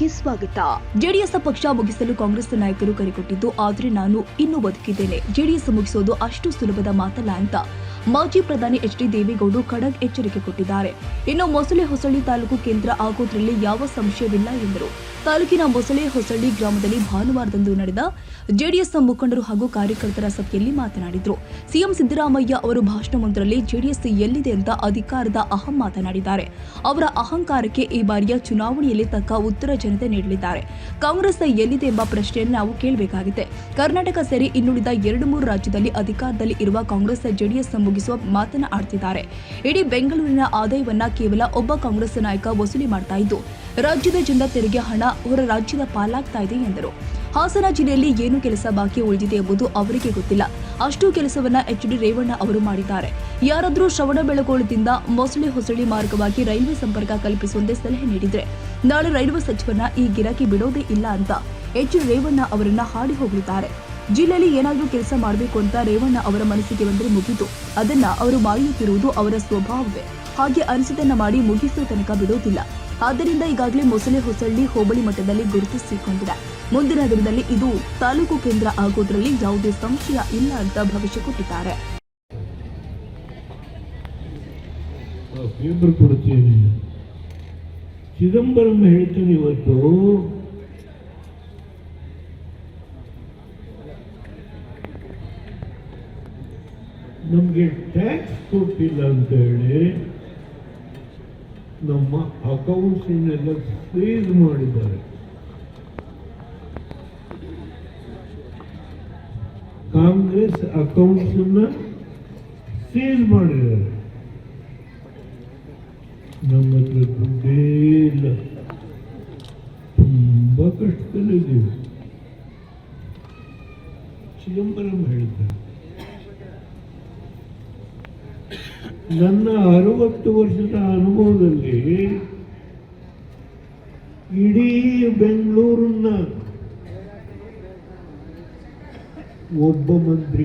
ನ್ಯೂಸ್ಗೆ ಸ್ವಾಗತ. ಜೆಡಿಎಸ್ ಪಕ್ಷ ಮುಗಿಸಲು ಕಾಂಗ್ರೆಸ್ ನಾಯಕರು ಕರೆಕೊಟ್ಟಿದ್ದು ಆದರೆ ನಾನು ಇನ್ನೂ ಬದುಕಿದ್ದೇನೆ. ಜೆಡಿಎಸ್ ಮುಗಿಸೋದು ಅಷ್ಟು ಸುಲಭದ ಮಾತಲ್ಲ ಅಂತ ಮಾಜಿ ಪ್ರಧಾನಿ ಎಚ್ ಡಿ ದೇವೇಗೌಡರು ಖಡಕ್ ಎಚ್ಚರಿಕೆ ಕೊಟ್ಟಿದ್ದಾರೆ. ಇನ್ನು ಮೊಸಳೆ ಹೊಸಳ್ಳಿ ತಾಲೂಕು ಕೇಂದ್ರ ಆಗೋದ್ರಲ್ಲಿ ಯಾವ ಸಂಶಯವಿಲ್ಲ ಎಂದರು. ತಾಲೂಕಿನ ಮೊಸಳೆ ಹೊಸಳ್ಳಿ ಗ್ರಾಮದಲ್ಲಿ ಭಾನುವಾರದಂದು ನಡೆದ ಜೆಡಿಎಸ್ ಮುಖಂಡರು ಹಾಗೂ ಕಾರ್ಯಕರ್ತರ ಸಭೆಯಲ್ಲಿ ಮಾತನಾಡಿದರು. ಸಿಎಂ ಸಿದ್ದರಾಮಯ್ಯ ಅವರು ಭಾಷಣವೊಂದರಲ್ಲಿ ಜೆಡಿಎಸ್ ಎಲ್ಲಿದೆ ಅಂತ ಅಧಿಕಾರದ ಅಹಂ ಮಾತನಾಡಿದ್ದಾರೆ. ಅವರ ಅಹಂಕಾರಕ್ಕೆ ಈ ಬಾರಿಯ ಚುನಾವಣೆಯಲ್ಲಿ ತಕ್ಕ ಉತ್ತರ ಜನತೆ ನೀಡಲಿದ್ದಾರೆ. ಕಾಂಗ್ರೆಸ್ ಎಲ್ಲಿದೆ ಎಂಬ ಪ್ರಶ್ನೆಯನ್ನು ನಾವು ಕೇಳಬೇಕಾಗಿದೆ. ಕರ್ನಾಟಕ ಸೇರಿ ಇನ್ನುಳಿದ ಎರಡು ಮೂರು ರಾಜ್ಯದಲ್ಲಿ ಅಧಿಕಾರದಲ್ಲಿ ಇರುವ ಕಾಂಗ್ರೆಸ್ ಜೆಡಿಎಸ್ ಮುಗಿಸುವ ಮಾತನ್ನ ಆಡ್ತಿದ್ದಾರೆ. ಇಡೀ ಬೆಂಗಳೂರಿನ ಆದಾಯವನ್ನ ಕೇವಲ ಒಬ್ಬ ಕಾಂಗ್ರೆಸ್ ನಾಯಕ ವಸೂಲಿ ಮಾಡ್ತಾ ಇದ್ದು, ರಾಜ್ಯದ ಜನರ ತೆರಿಗೆ ಹಣ ಹೊರ ರಾಜ್ಯದ ಪಾಲಾಗ್ತಾ ಇದೆ ಎಂದರು. ಹಾಸನ ಜಿಲ್ಲೆಯಲ್ಲಿ ಏನು ಕೆಲಸ ಬಾಕಿ ಉಳಿದಿದೆ ಎಂಬುದು ಅವರಿಗೆ ಗೊತ್ತಿಲ್ಲ. ಅಷ್ಟು ಕೆಲಸವನ್ನ ಎಚ್ ಡಿ ರೇವಣ್ಣ ಅವರು ಮಾಡಿದ್ದಾರೆ. ಯಾರಾದರೂ ಶ್ರವಣಬೆಳಗೊಳದಿಂದ ಮೊಸಳೆ ಹೊಸಳಿ ಮಾರ್ಗವಾಗಿ ರೈಲ್ವೆ ಸಂಪರ್ಕ ಕಲ್ಪಿಸುವಂತೆ ಸಲಹೆ ನೀಡಿದ್ರೆ ನಾಳೆ ರೈಲ್ವೆ ಸಚಿವನ ಈ ಗಿರಾಕಿ ಬಿಡೋದೇ ಇಲ್ಲ ಅಂತ ಎಚ್ ರೇವಣ್ಣ ಅವರನ್ನ ಹಾಡಿ ಹೋಗಲಿದ್ದಾರೆ ಜಿಲ್ಲೆಯಲ್ಲಿ ಏನಾದರೂ ಕೆಲಸ ಮಾಡಬೇಕು ಅಂತ ರೇವಣ್ಣ ಅವರ ಮನಸ್ಸಿಗೆ ಬಂದರೆ ಮುಗಿತು. ಅದನ್ನ ಅವರು ಮಾಡುತ್ತಿರುವುದು ಅವರ ಸ್ವಭಾವವೇ. ಹಾಗೆ ಅನಿಸಿದನ್ನ ಮಾಡಿ ಮುಗಿಸುವ ತನಕ ಬಿಡೋದಿಲ್ಲ. ಆದ್ದರಿಂದ ಈಗಾಗಲೇ ಮೊಸಳೆ ಹೊಸಳ್ಳಿ ಹೋಬಳಿ ಮಟ್ಟದಲ್ಲಿ ಗುರುತಿಸಿಕೊಂಡಿದೆ. ಮುಂದಿನ ದಿನದಲ್ಲಿ ಇದು ತಾಲೂಕು ಕೇಂದ್ರ ಆಗೋದ್ರಲ್ಲಿ ಯಾವುದೇ ಸಂಶಯ ಇಲ್ಲ ಅಂತ ಭವಿಷ್ಯ ಕೊಟ್ಟಿದ್ದಾರೆ. ಕೊಡ್ತೀನಿ ಚಿದಂಬರಂ ಹೇಳ್ತೀನಿ ಇವತ್ತು. ನಮಗೆ ಟ್ಯಾಕ್ಸ್ ಕೊಟ್ಟಿಲ್ಲ ಅಂತ ಹೇಳಿ ನಮ್ಮ ಅಕೌಂಟ್ಸನ್ನೆಲ್ಲ ಸೀಸ್ ಮಾಡಿದ್ದಾರೆ. ಕಾಂಗ್ರೆಸ್ ಅಕೌಂಟ್ಸನ್ನ ಸೀಸ್ ಮಾಡಿದ್ದಾರೆ. ನಮ್ಮ ಹತ್ರ ಇಲ್ಲ ತುಂಬ ಕಷ್ಟದಲ್ಲಿದ್ದೀವಿ. ಚಿದಂಬರಂ ಹೇಳಿದ್ದಾರೆ. ನನ್ನ ಅರವತ್ತು ವರ್ಷದ ಅನುಭವದಲ್ಲಿ ಇಡೀ ಬೆಂಗಳೂರನ್ನ ಒಬ್ಬ ಮಂತ್ರಿ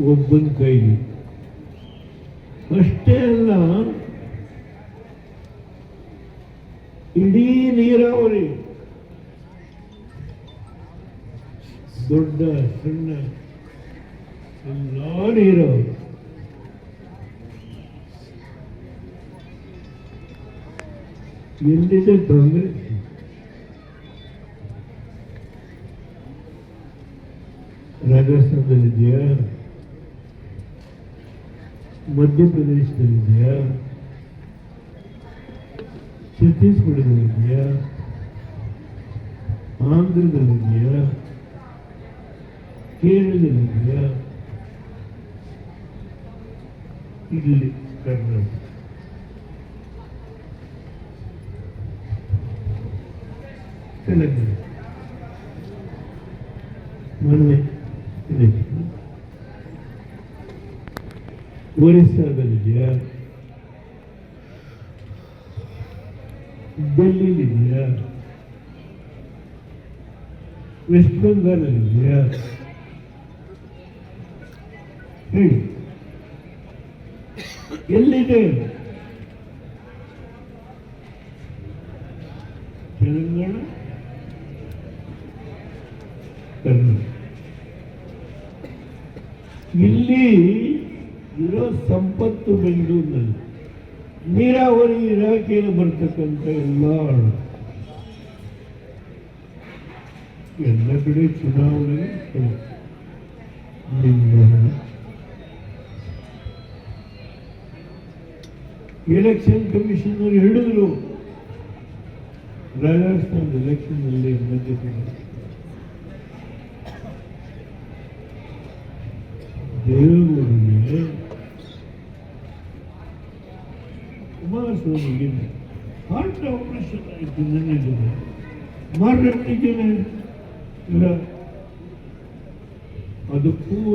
ಒಬ್ಬನ ಕೈಲಿ. ಅಷ್ಟೇ ಅಲ್ಲ ಇಡೀ ನೀರಾವರಿ. ದೊಡ್ಡ ಸಣ್ಣ ಎಲ್ಲ ನೀರಾವರಿ. ಎಲ್ಲಿದೆ ತೊಂದರೆ? ರಾಜಸ್ಥಾನದಲ್ಲಿದೆಯಾ ಮಧ್ಯಪ್ರದೇಶದಲ್ಲಿದೆಯಾ? ಛತ್ತೀಸ್ಗಢದಲ್ಲಿದೆಯಾ? ಆಂಧ್ರದಲ್ಲಿದೆಯಾ? ಕೇರಳದಲ್ಲಿದೆಯಾ? ಇಲ್ಲಿ ಕರ್ನಾಟಕ ತೆಲಂಗಾಣ ಮೊನ್ನೆ ಇದೆ ಒರಿಸ್ಸಾದಲ್ಲಿದೆಯಾ ಡೆಲ್ಲಿಲಿದೆಯಾ? ವೆಸ್ಟ್ ಬೆಂಗಾಲಲ್ಲಿದೆಯಾ? ಹೇಳಿ. ಎಲ್ಲಿದೆ? ತೆಲಂಗಾಣ? ಕರ್ನಾಟಕ. ಇಲ್ಲಿ ಸಂಪತ್ತು ಬೆಂಗಳೂರಿನಲ್ಲಿ. ನೀರಾವರಿ ಇಲಾಖೆಯಲ್ಲಿ ಬರ್ತಕ್ಕಂಥ ಎಲ್ಲ ಎಲ್ಲ ಕಡೆ ಚುನಾವಣೆ ಎಲೆಕ್ಷನ್ ಕಮಿಷನ್ ಎಲೆಕ್ಷನ್ ಕಮಿಷನರ್ ಹಿಡಿದ್ರು. ರಾಜಸ್ಥಾನ ಎಲೆಕ್ಷನ್ ಅಲ್ಲಿ ಮಧ್ಯಪ್ರದೇಶ ಕುಮಾರಸ್ವಾಮಿಗೆ ಹಾರ್ಟ್ ಆಪರೇಷನ್ ಆಯಿತು ನನ್ನ ದಿನ ಮಾರ್ಗಟ್ಟಿಗೆ ಇಲ್ಲ. ಅದು ಹೂವು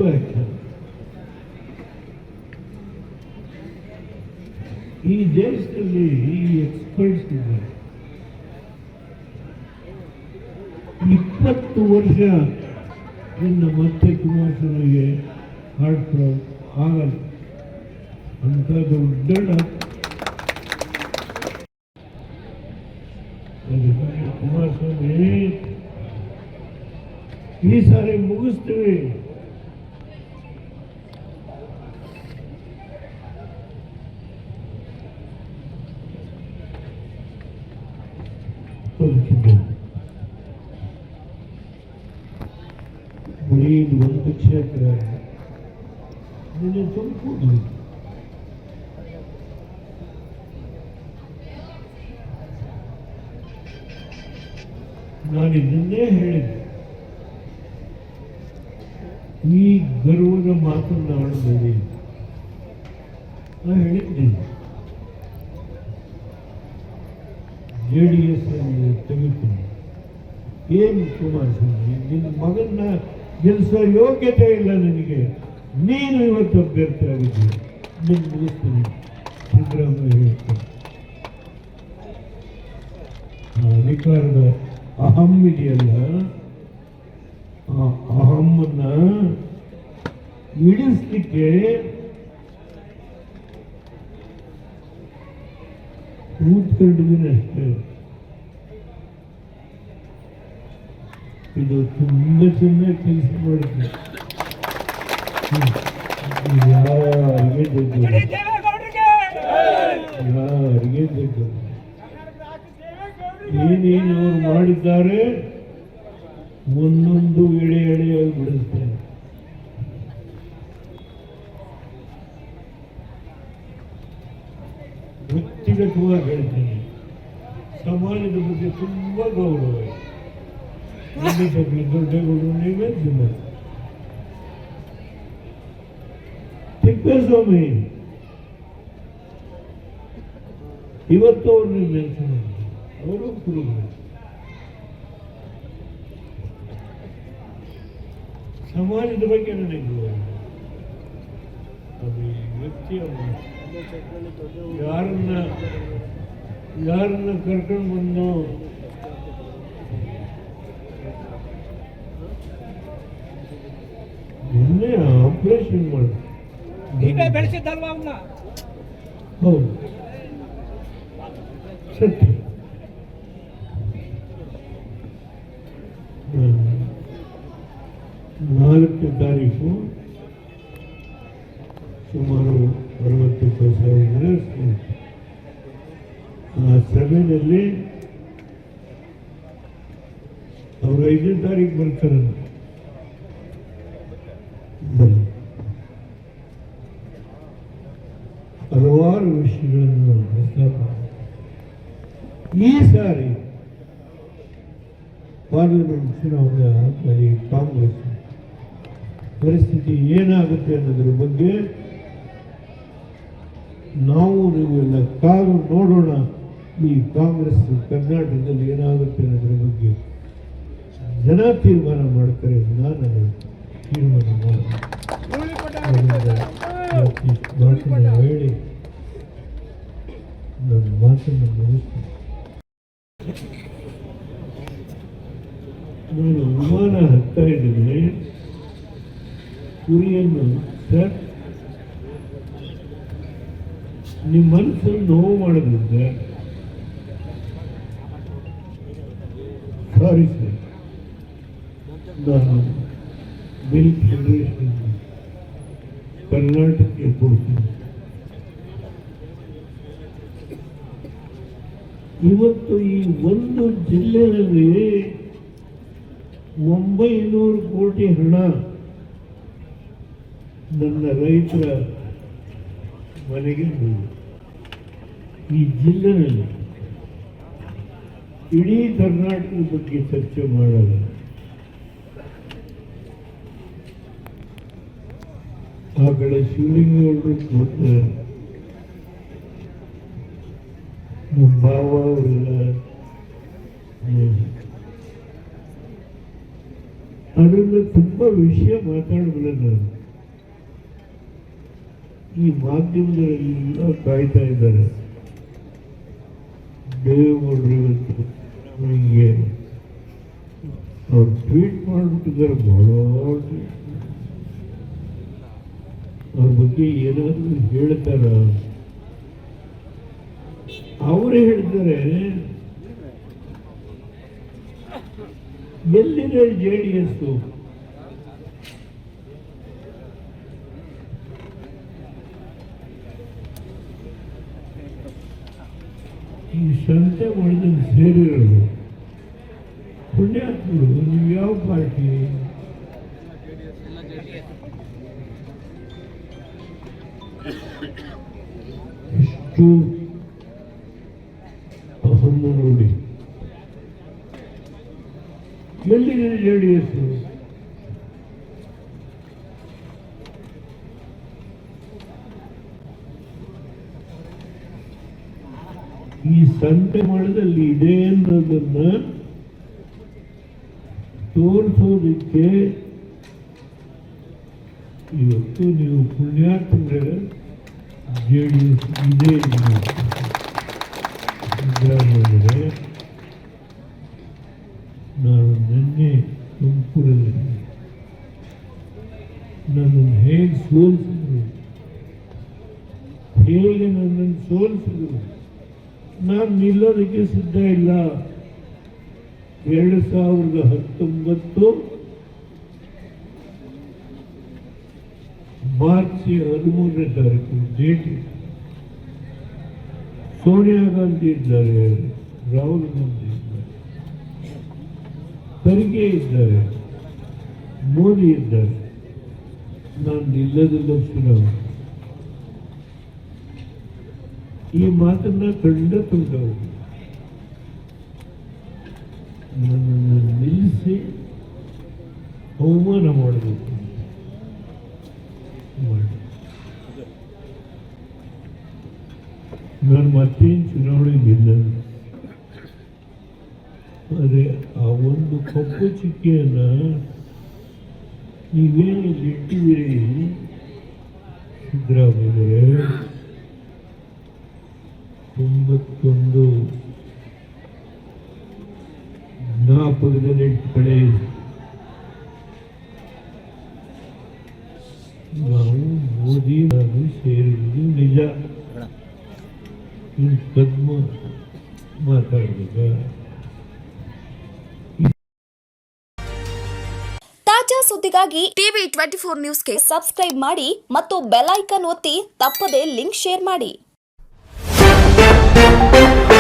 ಈ ದೇಶದಲ್ಲಿ ಈ ಎಕ್ಸ್ಪರ್ಟ್ಸ್ ಇದ್ದಾರೆ. ಇಪ್ಪತ್ತು ವರ್ಷ ಇನ್ನು ಮತ್ತೆ ಕುಮಾರಸ್ವಾಮಿಗೆ ಹಾರ್ಟ್ ಪ್ರಾಬ್ಲಮ್ ಆಗಲ್ಲ. ಅಂತ ದೊಡ್ಡ ಅದಕ್ಕಾಗಿ ಕುಮಾರಸ್ವಾಮಿ ಈ ಸಾರಿ ಮುಗಿಸ್ತೀವಿ ಬದುಕಿದ್ದೇವೆ ಬರೀ ಇದು ಒಂದು ಕ್ಷೇತ್ರ ನಿನ್ನೆ ತುಮಕೂರು ನಾನು ಇದನ್ನೇ ಹೇಳಿದ್ದೆ ಈ ಗರ್ವದ ಮಾತನ್ನ ಆಡಬೇಡಿ ನಾ ಹೇಳಿದ್ದೀನಿ ಜೆ ಡಿ ಎಸ್ ತೆಗೆದುಕೊಂಡು. ಏನು ಕುಮಾರಸ್ವಾಮಿ ನಿನ್ನ ಮಗನ್ನ ಗೆಲ್ಲಿಸೋ ಯೋಗ್ಯತೆ ಇಲ್ಲ ನನಗೆ. ನೀನು ಇವತ್ತು ಅಭ್ಯರ್ಥಿ ಆಗಿದ್ದೀಯ ನಿನ್ನ ಮುಗಿಸ್ತೀನಿ ಸಿದ್ದರಾಮಯ್ಯ ಹೇಳ್ತಾರೆ. ಆ ಅಧಿಕಾರದ ಅಹಂ ಇದೆಯಲ್ಲ? ಆ ಅಹಮ್ಮನ್ನ ಕೂತ್ಕೊಂಡಿದ್ದೀನಿ ಅಷ್ಟೇ ಇದು ತುಂಬ ಚೆನ್ನಾಗಿ ಕೆಲಸ ಮಾಡಿದೆ ಯಾರಿಗೆ ಬೇಕು ಯಾರಿಗೆ ಬೇಕು ಏನೇನು ಅವ್ರು ಮಾಡಿದ್ದಾರೆ? ಒಂದೊಂದು ಎಳೆ ಎಳೆಯಾಗಿ ಬಿಡುತ್ತಾರೆ ವ್ಯಕ್ತಿಗತವಾಗಿ ಹೇಳ್ತೀನಿ. ಸಮಾಜದ ಬಗ್ಗೆ ತುಂಬ ಗೌರವ ದೊಡ್ಡಗೌಡರು, ನೀವೇ ಜಿಲ್ಲ. ತಿಪ್ಪೇಸ್ವಾಮಿ. ಇವತ್ತು ಅವ್ರನ್ನ ಮೆನ್ಷನ್ ಅವರು ಕುರುಬರು. ಸಮಾಜದ ಬಗ್ಗೆ ನನಗೆ. ಅದು ವ್ಯಕ್ತಿಯ ಯಾರನ್ನ ಯಾರನ್ನ ಕರ್ಕೊಂಡು ಬಂದು ಮೊನ್ನೆ ಆಪರೇಷನ್ ಮಾಡಿ ನೀವೇ ಬೆಳೆಸಿದ್ದಲ್ವ ಅವನ್ನ ಹೌದು. ಸತ್ಯ. ನಾಲ್ಕು ತಾರೀಕು ಸುಮಾರು ಸೇರಿದ್ರು. ಆ ಸಭೆಯಲ್ಲಿ ಅವರು ಐದನೇ ತಾರೀಕು ಬರ್ತಾರೆ ಹಲವಾರು ವಿಷಯಗಳನ್ನು ಪ್ರಸ್ತಾಪ ಈ ಸಾರಿ ಪಾರ್ಲಿಮೆಂಟ್ ಚುನಾವಣೆ ಕಾಂಗ್ರೆಸ್ ಪರಿಸ್ಥಿತಿ ಏನಾಗುತ್ತೆ ಅನ್ನೋದ್ರ ಬಗ್ಗೆ ನಾವು ನೀವು ಎಲ್ಲ ಕಾದು ನೋಡೋಣ. ಈ ಕಾಂಗ್ರೆಸ್ ಕರ್ನಾಟಕದಲ್ಲಿ ಏನಾಗುತ್ತೆ ಅನ್ನೋದ್ರ ಬಗ್ಗೆ. ಜನ ತೀರ್ಮಾನ ಮಾಡ್ತಾರೆ ನಾನು ತೀರ್ಮಾನ ಮಾತನ್ನು ಹೇಳಿ ನನ್ನ ಮಾತನ್ನು ಮುಗಿಸ್ತೇನೆ ನಾನು ವಿಮಾನ ಹತ್ತಾ ಇದ್ದೇನೆ. ಕುರಿಯನ್ನು ಸರ್ ನಿಮ್ಮ ಮನಸ್ಸನ್ನು ನೋವು ಮಾಡೋದ್ರಿಂದ ಸಾರಿ ಸರ್. ನಾನು ಮಿಲ್ಕ್ ಫೆಡರೇಷನ್ ಕರ್ನಾಟಕಕ್ಕೆ ಕೊಡ್ತೀನಿ. ಇವತ್ತು ಈ ಒಂದು ಜಿಲ್ಲೆಯಲ್ಲಿ ಒಂಬೈನೂರು ಕೋಟಿ ಹಣ ನನ್ನ ರೈತರ ಮನೆಗೆ ಬಂದಿದೆ ಈ ಜಿಲ್ಲೆಯಲ್ಲಿ ಇಡೀ ಕರ್ನಾಟಕದ ಬಗ್ಗೆ ಚರ್ಚೆ ಮಾಡಲ್ಲ ಆ ಕಡೆ ಶಿವಲಿಂಗೇಗೌಡರು ಕೂತಾರೆ ನಮ್ಮ ಭಾವ ಅವರೆಲ್ಲ ಅದರಿಂದ ತುಂಬ ವಿಷಯ ಮಾತಾಡಬಲ್ಲ ನಾನು ಈ ಮಾಧ್ಯಮದಲ್ಲೆಲ್ಲ ಕಾಯ್ತಾ ಇದ್ದಾರೆ. ದೇವೇಗೌಡರು ಇವತ್ತು ಅವ್ರು ಟ್ವೀಟ್ ಮಾಡಿಬಿಟ್ಟಿದ್ದಾರೆ, ಬಹಳ ಅವ್ರ ಬಗ್ಗೆ ಏನಾದರೂ ಹೇಳ್ತಾರ? ಅವರೇ ಹೇಳ್ತಾರೆ, ಎಲ್ಲಿದೆ ಜೆ ಡಿ ಎಸ್ ಈ ಸಂತೆ ಮಾಡಿದಲ್ಲಿ ಸೇರಿರೋದು ಪುಣ್ಯಾತ್ಮರು ನೀವು ಯಾವ ಪಾರ್ಟಿ? ಎಷ್ಟು ಅಹಮ್ಮ ನೋಡಿ ಎಲ್ಲಿದೆ ಜೆ ಡಿ ಎಸ್ ಈ ಸಂತೆ ಮಾಡದಲ್ಲಿ ಇದೆ ಅನ್ನೋದನ್ನ ತೋರಿಸೋದಕ್ಕೆ ಇವತ್ತು ನೀವು ಪುಣ್ಯಾತ್ಮರ ಜೆ ಡಿ ಎಸ್ ಇದೆ. ಸಿದ್ದರಾಮಯ್ಯನವರೇ, ನಾನು ನಿನ್ನೆ ತುಮಕೂರಲ್ಲಿ ನನ್ನನ್ನು ಹೇಗೆ ಸೋಲಿಸಿದ್ರು ಹೇಗೆ ನನ್ನನ್ನು ಸೋಲಿಸಿದ್ರು ನಾನು ನಿಲ್ಲೋದಕ್ಕೆ ಸಿದ್ಧ ಇಲ್ಲ. ಎರಡು ಸಾವಿರದ ಹತ್ತೊಂಬತ್ತು ಮಾರ್ಚ್ ಹದಿಮೂರನೇ ತಾರೀಕು ಡೇಟ್ ಸೋನಿಯಾ ಗಾಂಧಿ ಇದ್ದಾರೆ, ರಾಹುಲ್ ಗಾಂಧಿ ಇದ್ದಾರೆ, ಖರ್ಗೆ ಇದ್ದಾರೆ, ಮೋದಿ ಇದ್ದಾರೆ. ನಾನು ನಿಲ್ಲದಿಲ್ಲ ಚುನಾವಣೆ ಈ ಮಾತನ್ನ ಕಂಡ ತುಂಡವರು ನನ್ನನ್ನು ನಿಲ್ಲಿಸಿ ಅವಮಾನ ಮಾಡಬೇಕು ಮಾಡಿ. ನಾನು ಮತ್ತೇನು ಚುನಾವಣೆ ನಿಲ್ಲಲ್ಲ. ಆದರೆ ಆ ಒಂದು ಕಪ್ಪು ಚುಕ್ಕಿಯನ್ನ ನೀವೇನು ಇಟ್ಟಿದ್ದೀರಿ ಸಿದ್ದರಾಮಯ್ಯರೇ. ತೊಂಬತ್ತೊಂದು. ಜ್ಞಾಪಕದಲ್ಲಿ ಕಡೆ ನಾವು ಮೋದಿ ನಾನು ಸೇರುವುದು ನಿಜ. ಪದ್ಮ ಮಾತಾಡಬೇಕ. ತಾಜಾ ಸುದ್ದಿಗಾಗಿ ಟಿವಿ ಟ್ವೆಂಟಿ ಫೋರ್ ನ್ಯೂಸ್ಗೆ ಸಬ್ಸ್ಕ್ರೈಬ್ ಮಾಡಿ ಮತ್ತು ಬೆಲ್ ಐಕನ್ ಒತ್ತಿ ತಪ್ಪದೇ ಲಿಂಕ್ ಶೇರ್ ಮಾಡಿ. Thank you.